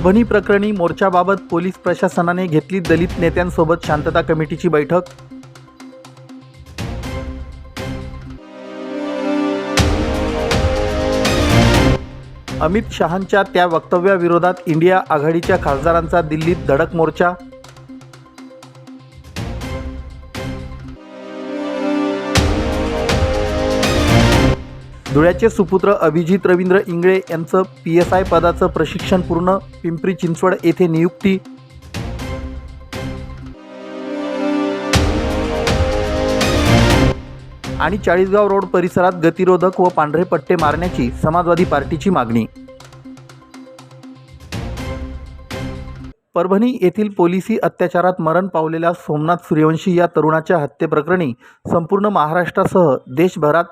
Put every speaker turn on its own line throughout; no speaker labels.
परभणी प्रकरणी मोर्चाबाबत पोलीस प्रशासनाने घेतली दलित नेत्यांसोबत शांतता कमिटीची बैठक. अमित शहांच्या त्या वक्तव्याविरोधात इंडिया आघाडीच्या खासदारांचा दिल्लीत धडक मोर्चा. धुळ्याचे सुपुत्र अभिजित रवींद्र इंगळे यांचं पी एस आय पदाचं प्रशिक्षण पूर्ण. पिंपरी चिंचवड येथे नियुक्ती. आणि चाळीसगाव रोड परिसरात गतिरोधक व पांढरे पट्टे मारण्याची समाजवादी पार्टीची मागणी. परभणी येथील पोलिसी अत्याचारात मरण पावलेल्या सोमनाथ सूर्यवंशी या तरुणाच्या हत्येप्रकरणी संपूर्ण महाराष्ट्रासह देशभरात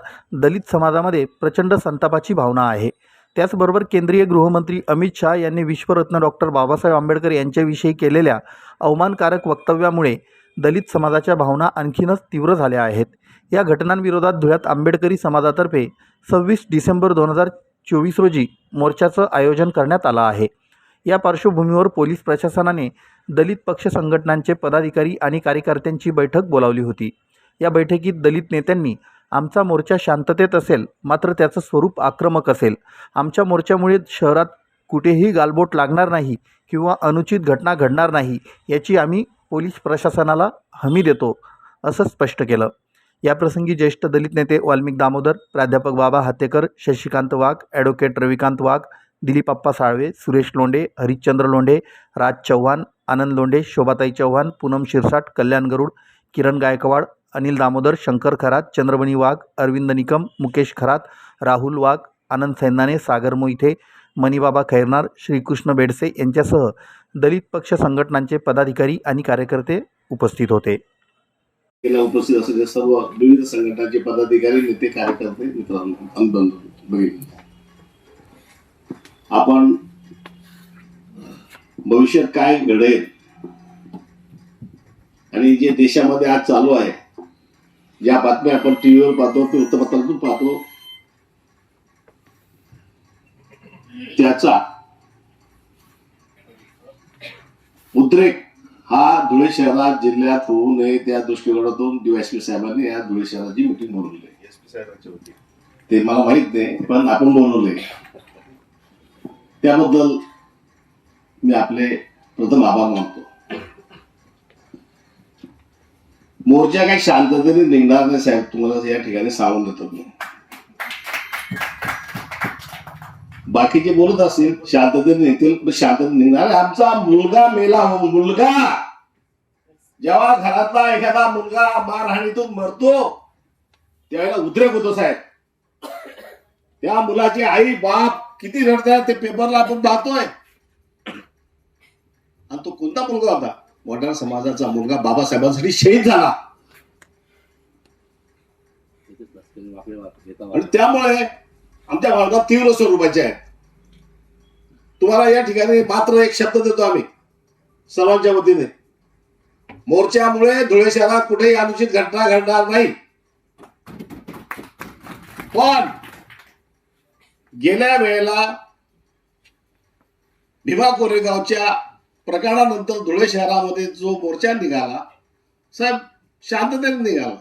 दलित समाजामध्ये प्रचंड संतापाची भावना आहे. त्याचबरोबर केंद्रीय गृहमंत्री अमित शहा यांनी विश्वरत्न डॉक्टर बाबासाहेब आंबेडकर यांच्याविषयी केलेल्या अवमानकारक वक्तव्यामुळे दलित समाजाच्या भावना आणखीनच तीव्र झाल्या आहेत. या घटनांविरोधात धुळ्यात आंबेडकरी समाजातर्फे सव्वीस डिसेंबर दोन हजार चोवीस रोजी मोर्चाचं आयोजन करण्यात आलं आहे. या पार्श्वभूमीवर पोलीस प्रशासनाने दलित पक्ष संघटनांचे पदाधिकारी आणि कार्यकर्त्यांची बैठक बोलावली होती. या बैठकीत दलित नेत्यांनी आमचा मोर्चा शांततेत असेल मात्र त्याचं स्वरूप आक्रमक असेल. आमच्या मोर्चामुळे शहरात कुठेही गालबोट लागणार नाही किंवा अनुचित घटना घडणार नाही याची आम्ही पोलीस प्रशासनाला हमी देतो असं स्पष्ट केलं. याप्रसंगी ज्येष्ठ दलित नेते वाल्मिक दामोदर प्राध्यापक बाबा हातेकर शशिकांत वाघ ॲडव्होकेट रविकांत वाघ दिलीपप्पा साळवे सुरेश लोंढे हरिश्चंद्र लोंढे राज चव्हाण आनंद लोंढे शोभाताई चव्हाण पूनम शिरसाट कल्याण गरुड किरण गायकवाड अनिल दामोदर शंकर खरात चंद्रमणी वाघ अरविंद निकम मुकेश खरात राहुल वाघ आनंद सैनाने सागर मोहिते मणिबाबा खैरनार श्रीकृष्ण बेडसे यांच्यासह दलित पक्ष संघटनांचे पदाधिकारी आणि कार्यकर्ते उपस्थित होते.
उपस्थित असलेले सर्व विविध संघटनांचे पदाधिकारी नेते कार्यकर्ते मित्रांनो आपण भविष्यात काय घडेल आणि जे देशामध्ये आज चालू आहे ज्या बातम्या आपण टीव्हीवर पाहतो ते वृत्तपत्रातून पाहतो त्याचा उद्रेक हा धुळे शहरात जिल्ह्यात होऊ नये त्या दृष्टिकोनातून डीवायसपी साहेबांनी या धुळे शहराची मिटिंग बोलवली. ते मला माहीत नाही पण आपण बोलवले त्याबद्दल मी आपले प्रथम आभार मानतो. मोर्चा काही शांततेने निघणार नाही साहेब तुम्हाला या ठिकाणी सांगून देतो मी बाकीचे बोलत असतील शांततेने निघतील पण शांततेने निघणार आमचा मुलगा मेला हो मुलगा! जेव्हा घरातला एखादा मुलगा मारहाणीतून मरतो त्यावेळेला उद्रेक होतो साहेब. त्या मुलाची आई बाप किती रडताय ते पेपरला आपण पाहतोय. आणि तो कोणता मुलगा होता? वडार समाजाचा मुलगा बाबासाहेबांसाठी शहीद झाला. आणि त्यामुळे आमच्या वर्गात तीव्र स्वरूपाचे आहेत. तुम्हाला या ठिकाणी मात्र एक शब्द देतो आम्ही. सर्वांच्या वतीने. मोर्चामुळे धुळे शहरात कुठेही अनुचित घटना घडणार नाही. पण गेल्या वेळेला भीमा कोरेगावच्या प्रकरणानंतर धुळे शहरामध्ये जो मोर्चा निघाला साहेब शांततेने निघाला.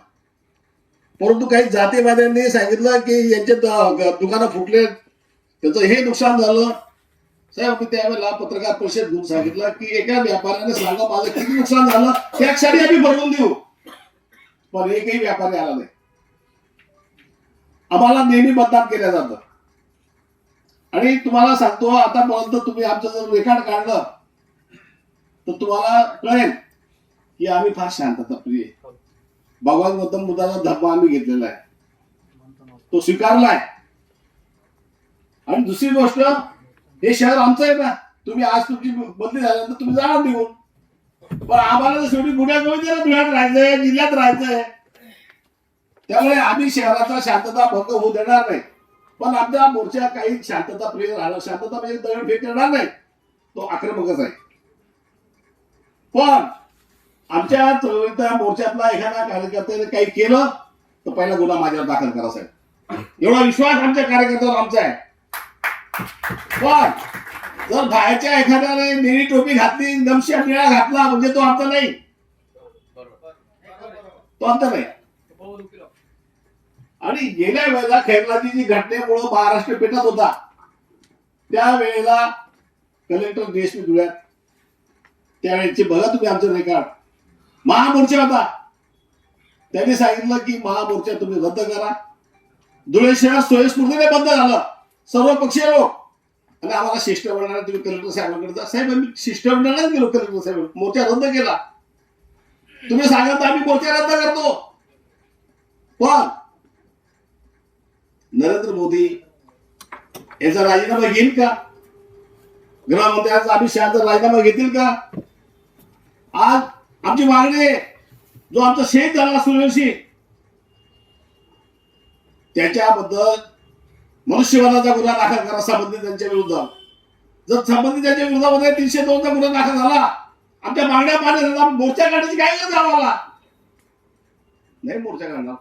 परंतु काही जातीवाद्यांनी सांगितलं की यांचे दुकानं फुटले त्याचं हे नुकसान झालं. साहेब मी त्यावेळेला पत्रकार परिषद घेऊन सांगितलं की एका व्यापाऱ्याने सांगा माझं किती नुकसान झालं त्या क्षणी आम्ही भरून देऊ. पण एकही व्यापारी आला नाही. आम्हाला नेहमी मतदान केलं जातं. आणि तुम्हाला सांगतो आतापर्यंत तुम्ही आमचं जर रेखाड काढलं तर तुम्हाला कळेल की आम्ही फार शांतता प्रिय भगवान गौतम बुद्धाचा धर्म आम्ही घेतलेला आहे. तो स्वीकारलाय. आणि दुसरी गोष्ट हे शहर आमचं आहे ना तुम्ही आज तुमची बदली झाल्यानंतर तुम्ही जाणार निघून. पण आम्हाला जर शेवटी गुन्ह्यात धुळ्यात राहायचंय जिल्ह्यात राहायचंय त्यामुळे आम्ही शहराचा शांतता भंग होऊ देणार नाही. पण आमच्या मोर्चा काही शांतता प्रिय राहणार शांतता म्हणजे दगडफेक करणार नाही. तो आक्रमकच आहे. पण आमच्या चळवळीतल्या मोर्चातला एखाद्या कार्यकर्त्याने काही केलं तर पहिला गुन्हा माझ्यावर दाखल करा साहेब. एवढा विश्वास आमच्या कार्यकर्त्यावर आमचा आहे. पण जर बाहेरच्या एखाद्याने निळी टोपी घातली नमशा निळा घातला म्हणजे तो आमचा नाही. तो आमचा नाही. आणि गेल्या वेळेला खैरलाची जी घटनेमुळं महाराष्ट्र पेटत होता. त्यावेळेला कलेक्टर देशमुख धुळ्यात. त्यावेळेचे बघा तुम्ही आमचं रेकॉर्ड महामोर्चा होता. त्यांनी सांगितलं की महामोर्चा तुम्ही रद्द करा. धुळे शहर स्वयंस्फूर्तीने बंद झालं. सर्व पक्षीय लोक. आणि आम्हाला शिष्टमंडळाला तुम्ही कलेक्टर साहेबांकडे जा. साहेब आम्ही शिष्टमंडळाने गेलो कलेक्टर साहेब. मोर्चा रद्द केला. तुम्ही सांगत आम्ही मोर्चा रद्द करतो. पण नरेंद्र मोदी याचा राजीनामा घेईल का? गृहमंत्र्यांचा अमित शहाचा राजीनामा घेतील का? आज आमची मागणी आहे जो आमचा शेत झाला सूर्यवंशी त्याच्याबद्दल मनुष्यवादाचा गुन्हा दाखल करा संबंधित त्यांच्या विरुद्ध. जर संबंधित त्यांच्या विरोधामध्ये तीनशे दोनचा गुन्हा दाखल झाला आमच्या मागण्या मान्य झाल्या मोर्चा काढण्याची काय गरज आम्हाला? नाही मोर्चा काढणार.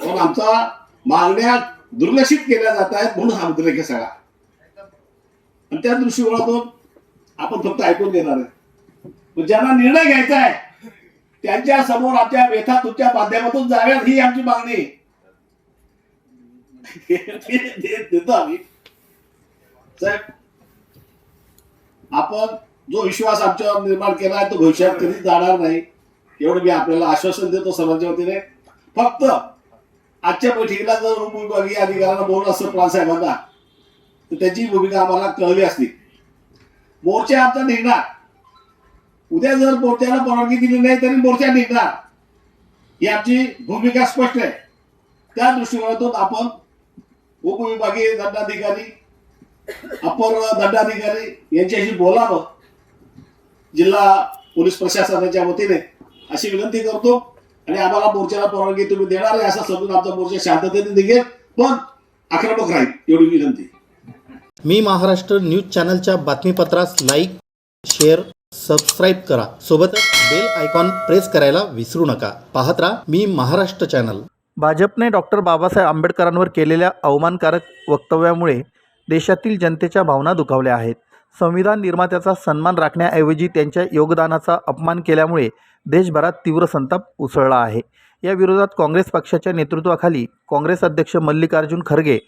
पण आमचा मागण्या दुर्लक्षित केल्या जात आहेत म्हणून हा उद्रेक आहे सगळा. आणि त्या दृष्टिकोनातून आपण फक्त ऐकून घेणार आहे. ज्यांना निर्णय घ्यायचा आहे त्यांच्यासमोर आमच्या व्यथा तुमच्या माध्यमातून जाव्यात ही आमची मागणी देतो आम्ही. साहेब आपण जो विश्वास आमच्यावर निर्माण केला आहे तो भविष्यात कधीच जाणार नाही. एवढं मी आपल्याला आश्वासन देतो सर्वांच्या वतीने. फक्त आजच्या बैठकीला जर उपविभागीय अधिकाऱ्यांना बोललं असं प्राणसाहेबांना तर त्याची भूमिका आम्हाला कळली असती. मोर्चा आमचा निघणार. उद्या जर मोर्चाला परवानगी दिली नाही तरी मोर्चा निघणार. ही आमची भूमिका स्पष्ट आहे. त्या दृष्टिकोनातून आपण उपविभागीय दंडाधिकारी अपर दंडाधिकारी यांच्याशी बोलावं. जिल्हा पोलीस प्रशासनाच्या वतीने अशी विनंती करतो. आणि आम्हाला मोर्चाला परवानगी तुम्ही देणार आहे असं समजून आमचा मोर्चा शांततेने निघेल. पण आक्रमक राहील एवढी विनंती.
मी महाराष्ट्र न्यूज चॅनलच्या बातमीपत्रास लाईक शेअर सबस्क्राईब करा. सोबतच बेल आयकॉन प्रेस करायला विसरू नका. पाहत राहा मी महाराष्ट्र चॅनल. भाजपने डॉक्टर बाबासाहेब आंबेडकरांवर केलेल्या अवमानकारक वक्तव्यामुळे देशातील जनतेच्या भावना दुखावल्या आहेत. संविधान निर्मात्याचा सन्मान राखण्याऐवजी त्यांच्या योगदानाचा अपमान केल्यामुळे देशभरात तीव्र संताप उसळला आहे. या विरोधात काँग्रेस पक्षाच्या नेतृत्वाखाली काँग्रेस अध्यक्ष मल्लिकार्जुन खरगे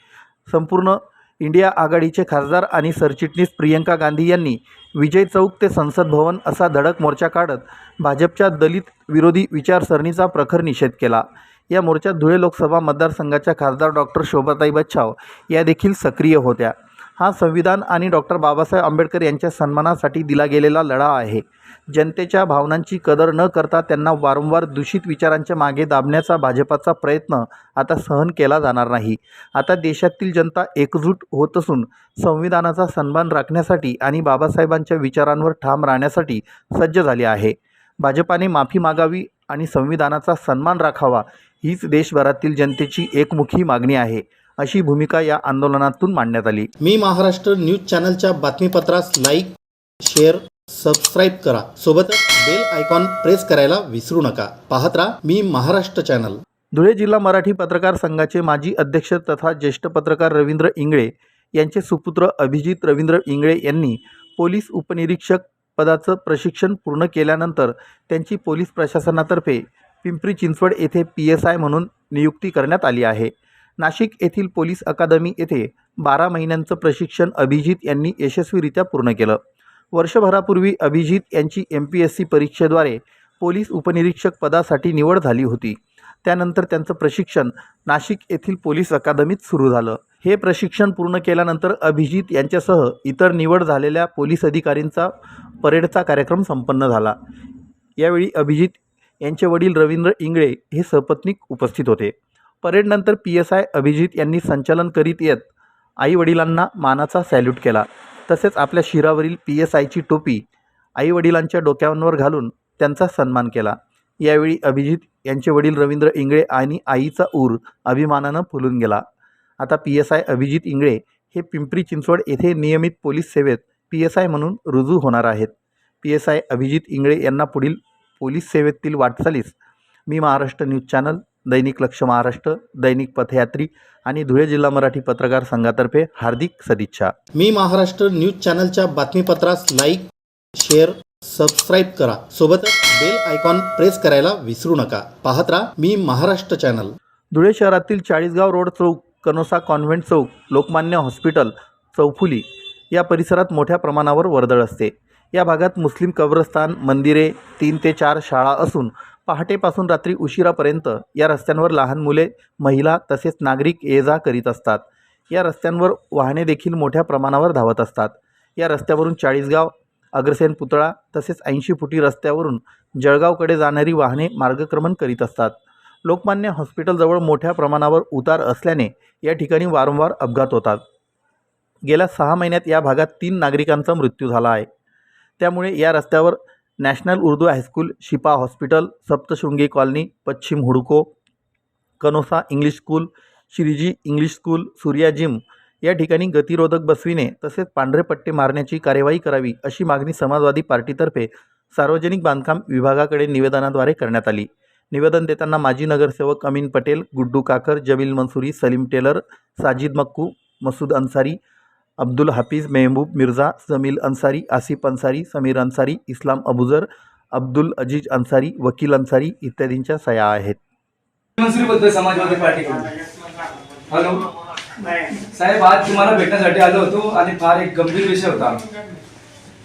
संपूर्ण इंडिया आघाडीचे खासदार आणि सरचिटणीस प्रियंका गांधी यांनी विजय चौक ते संसद भवन असा धडक मोर्चा काढत भाजपच्या दलित विरोधी विचारसरणीचा प्रखर निषेध केला. या मोर्चात धुळे लोकसभा मतदारसंघाच्या खासदार डॉक्टर शोभाताई बच्छाव या देखील सक्रिय होत्या. हा संविधान आणि डॉक्टर बाबासाहेब आंबेडकर यांच्या सन्मानासाठी दिला गेलेला लढा आहे. जनतेच्या भावनांची कदर न करता त्यांना वारंवार दूषित विचारांच्या मागे दाबण्याचा भाजपाचा प्रयत्न आता सहन केला जाणार नाही. आता देशातील जनता एकजूट होत असून संविधानाचा सन्मान राखण्यासाठी आणि बाबासाहेबांच्या विचारांवर ठाम राहण्यासाठी सज्ज झाली आहे. भाजपाने माफी मागावी आणि संविधानाचा सन्मान राखावा हीच देशभरातील जनतेची एकमुखी मागणी आहे. अशी भूमिका या आंदोलनातून मांडण्यात आली. मी महाराष्ट्र न्यूज चॅनलच्या बातमीपत्रास लाईक शेअर सबस्क्राईब करा. सोबतच बेल आयकॉन प्रेस करायला विसरू नका. पाहत राहा मी महाराष्ट्र चॅनल. धुळे जिल्हा मराठी पत्रकार संघाचे माजी अध्यक्ष तथा ज्येष्ठ पत्रकार रवींद्र इंगळे यांचे सुपुत्र अभिजित रवींद्र इंगळे यांनी पोलीस उपनिरीक्षक पदाचं प्रशिक्षण पूर्ण केल्यानंतर त्यांची पोलीस प्रशासनातर्फे पिंपरी चिंचवड येथे पी एस आय म्हणून नियुक्ती करण्यात आली आहे. नाशिक येथील पोलीस अकादमी येथे बारा महिन्यांचं प्रशिक्षण अभिजित यांनी यशस्वीरित्या पूर्ण केलं. वर्षभरापूर्वी अभिजित यांची एम पी एस सी परीक्षेद्वारे पोलीस उपनिरीक्षक पदासाठी निवड झाली होती. त्यानंतर त्यांचं प्रशिक्षण नाशिक येथील पोलीस अकादमीत सुरू झालं. हे प्रशिक्षण पूर्ण केल्यानंतर अभिजित यांच्यासह इतर निवड झालेल्या पोलीस अधिकारींचा परेडचा कार्यक्रम संपन्न झाला. यावेळी अभिजित यांचे वडील रवींद्र इंगळे हे सपत्नीक उपस्थित होते. परेडनंतर पी एस आय अभिजित यांनी संचालन करीत येत. आईवडिलांना मानाचा सॅल्यूट केला. तसेच आपल्या शिरावरील पी एस आयची टोपी आईवडिलांच्या डोक्यांवर घालून त्यांचा सन्मान केला. यावेळी अभिजित यांचे वडील रवींद्र इंगळे आणि आईचा ऊर अभिमानानं फुलून गेला. आता P S I Abhijit Ingle हे पिंपरी चिंचवड येथे नियमित पोलीस सेवेत पी एस आय म्हणून रुजू होणार आहेत. P S I Abhijit Ingle यांना पुढील पोलीस सेवेतील वाटचालीस मी महाराष्ट्र न्यूज चॅनल दैनिक लक्ष महाराष्ट्र दैनिक पथयात्री आणि धुळे जिल्हा मराठी पत्रकार संघातर्फे हार्दिक सदिच्छा. मी महाराष्ट्र न्यूज चॅनलच्या बातमीपत्रास लाईक शेअर सबस्क्राईब करा. सोबतच बेल आयकॉन प्रेस करायला विसरू नका. पाहत राहा मी महाराष्ट्र चॅनल. धुळे शहरातील चाळीसगाव रोड चौक कनोसा कॉन्व्हेंट चौक लोकमान्य हॉस्पिटल चौफुली या परिसरात मोठ्या प्रमाणावर वर्दळ असते. या भागात मुस्लिम कब्रस्तान मंदिरे तीन ते चार शाळा असून पहाटेपासून रात्री उशिरापर्यंत या रस्त्यांवर लहान मुले महिला तसेच नागरिक ये जा करीत असतात. या रस्त्यांवर वाहने देखील मोठ्या प्रमाणावर धावत असतात. या रस्त्यावरून चाळीसगाव अग्रसेन पुतळा तसेच ऐंशी फुटी रस्त्यावरून जळगावकडे जाणारी वाहने मार्गक्रमण करीत असतात. लोकमान्य हॉस्पिटलजवळ मोठ्या प्रमाणावर उतार असल्याने या ठिकाणी वारंवार अपघात होतात. गेल्या सहा महिन्यात या भागात तीन नागरिकांचा मृत्यू झाला आहे. त्यामुळे या रस्त्यावर national Urdu high school Shipa hospital Saptashrungi colony पश्चिम हुडको Canossa English school Shreeji English school Surya gym. या ठिकाणी गतिरोधक बसविणे तसेच पांढरे पट्टे मारण्याची कार्यवाही करावी अशी मागणी समाजवादी पार्टीतर्फे सार्वजनिक बांधकाम विभागाकडे निवेदनाद्वारे करण्यात आली. निवेदन देताना माजी नगरसेवक अमीन पटेल गुड्डू काकर जमील मंसुरी सलीम टेलर साजिद मक्कू मसूद अन्सारी अब्दुल हाफिज मेहबूब मिर्झा जमील अन्सारी आसिफ अन्सारी समीर अन्सारी इस्लाम अबुजर अब्दुल अजीज अन्सारी वकील अन्सारी इत्यादींच्या सह्या आहेत.
समाजवादी पार्टीकडून. हॅलो. साहेब आज तुम्हाला भेटण्यासाठी आलो होतो आणि फार एक गंभीर विषय होता.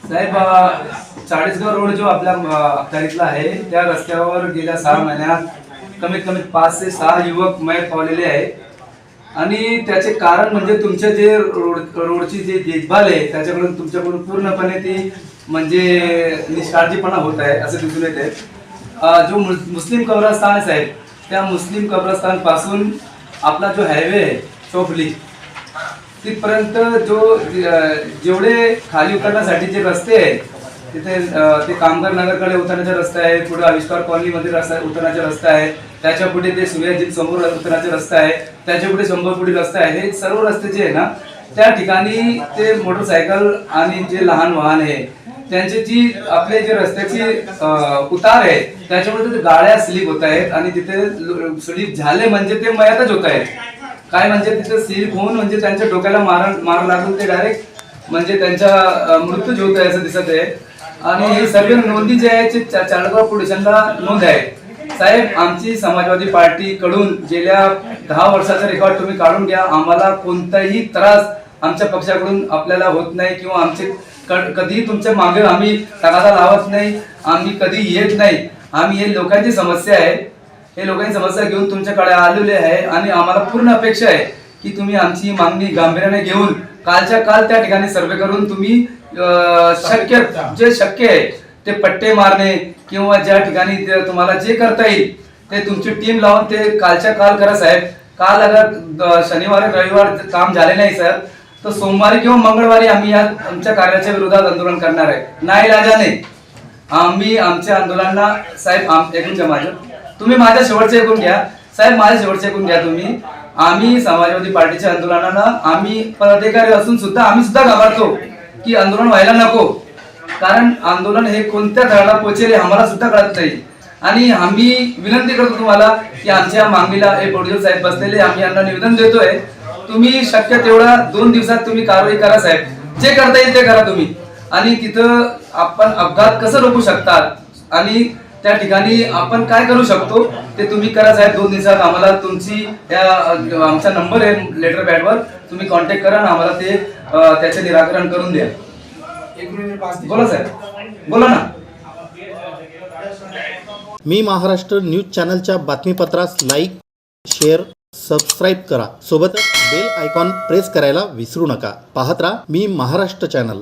साहेब चाळीसगाव रोड जो आपल्या अखत्यारीतला आहे त्या रस्त्यावर गेल्या सहा महिन्यात कमीत कमी पाच ते सहा युवक मय पावलेले आहेत. आणि त्याचे कारण म्हणजे तुमचे जे रोड रोडची जी देखभाल आहे त्याच्याकडून तुमच्याकडून पूर्णपणे ती म्हणजे निष्काळजीपणा होत आहे असं दिसून येत आहे. जो मुस्लिम कब्रस्तान आहे साहेब त्या मुस्लिम कब्रस्तानपासून आपला जो हायवे आहे चोपली तिथपर्यंत जो जेवढे खाली उतरण्यासाठी जे रस्ते आहेत तिथे ते कामगार नगरकडे उतरण्याचा रस्ता आहे पुढे आविष्कार कॉलनीमध्ये रस्ता उतरण्याचा रस्ता आहे त्याच्या पुढे ते सूर्यजीत समोर उतरण्याचा रस्ता आहे त्याच्या पुढे शंभर पुढे रस्ता आहे हे सर्व रस्ते जे आहे ना त्या ठिकाणी ते मोटरसायकल आणि जे लहान वाहन आहे त्यांची जी आपले जे रस्त्याची उतार आहे त्याच्यामुळे ते गाड्या स्लिप होत आहेत आणि तिथे स्लिप झाले म्हणजे ते मयातच होत आहेत. काय म्हणजे तिथे स्लिप होऊन म्हणजे त्यांच्या डोक्याला मार मार लागून ते डायरेक्ट म्हणजे त्यांच्या मृत्यू होत आहे असं दिसत आहे आणि हे सर्व नोंदी जे आहे ते चा- चाळगाव पोलिसांना नोंद आहे साहेब आमची समाजवादी पार्टी कडून गेल्या दहा वर्षाचा रेकॉर्ड तुम्ही काढून घ्या. आम्हाला कोणताही त्रास आमच्या पक्षाकडून आपल्याला होत नाही किंवा आमचे कधीही तुमच्या मागे आम्ही तगादा लावत नाही आम्ही कधी येत नाही. आम्ही हे लोकांची समस्या आहे. हे लोकांची समस्या घेऊन तुमच्याकडे आलेले आहे आणि आम्हाला पूर्ण अपेक्षा आहे की तुम्ही आमची मागणी गांभीर्याने घेऊन कालच्या काल त्या ठिकाणी सर्वे करून तुम्ही शक्य जे शक्य आहे ते पट्टे मारणे किंवा ज्या ठिकाणी तुम्हाला जे करता येईल ते तुमची टीम लावून ते कालच्या काल करा साहेब. काल अगर शनिवारी शनिवार रविवार काम झाले नाही सर तर सोमवारी किंवा मंगळवारी आम्ही या आमच्या कार्याच्या विरोधात आंदोलन करणार आहे. नाही राजाने आम्ही आमच्या आंदोलनाला साहेब आम- ऐकून घ्या माझं तुम्ही माझ्या शेवटचे ऐकून घ्या. साहेब माझ्या शेवटचे ऐकून घ्या तुम्ही. आम्ही समाजवादी पार्टीच्या आंदोलनाला आम्ही पदाधिकारी असून सुद्धा आम्ही सुद्धा घाबरतो की आंदोलन व्हायला नको. कारण आंदोलन हे कोणत्या तळाला पोचेल हे आम्हाला सुद्धा कळत नाही. आणि आम्ही विनंती करतो तुम्हाला की आमच्या मागणीला हे प्रोड्युसर साहेब बसलेले आम्ही यांना निवेदन देतोय. तुम्ही शक्य तेवढा दोन दिवसात तुम्ही कारवाई करा साहेब. जे करता येईल ते करा तुम्ही. आणि तिथं आपण अपघात कसं रोखू शकतात? आणि त्या ठिकाणी आपण काय करू शकतो ते तुम्ही करा साहेब दोन दिवसात आम्हाला तुमची त्या आमचा नंबर आहे लेटर पॅडवर तुम्ही कॉन्टॅक्ट करा आणि आम्हाला ते त्याचे निराकरण करून द्या. बोला साहेब. बोला ना.
मी महाराष्ट्र न्यूज चॅनलच्या बातमीपत्रास लाईक शेअर सबस्क्राईब करा. सोबतच बेल आयकॉन प्रेस करायला विसरू नका. पाहत राहा मी महाराष्ट्र चॅनल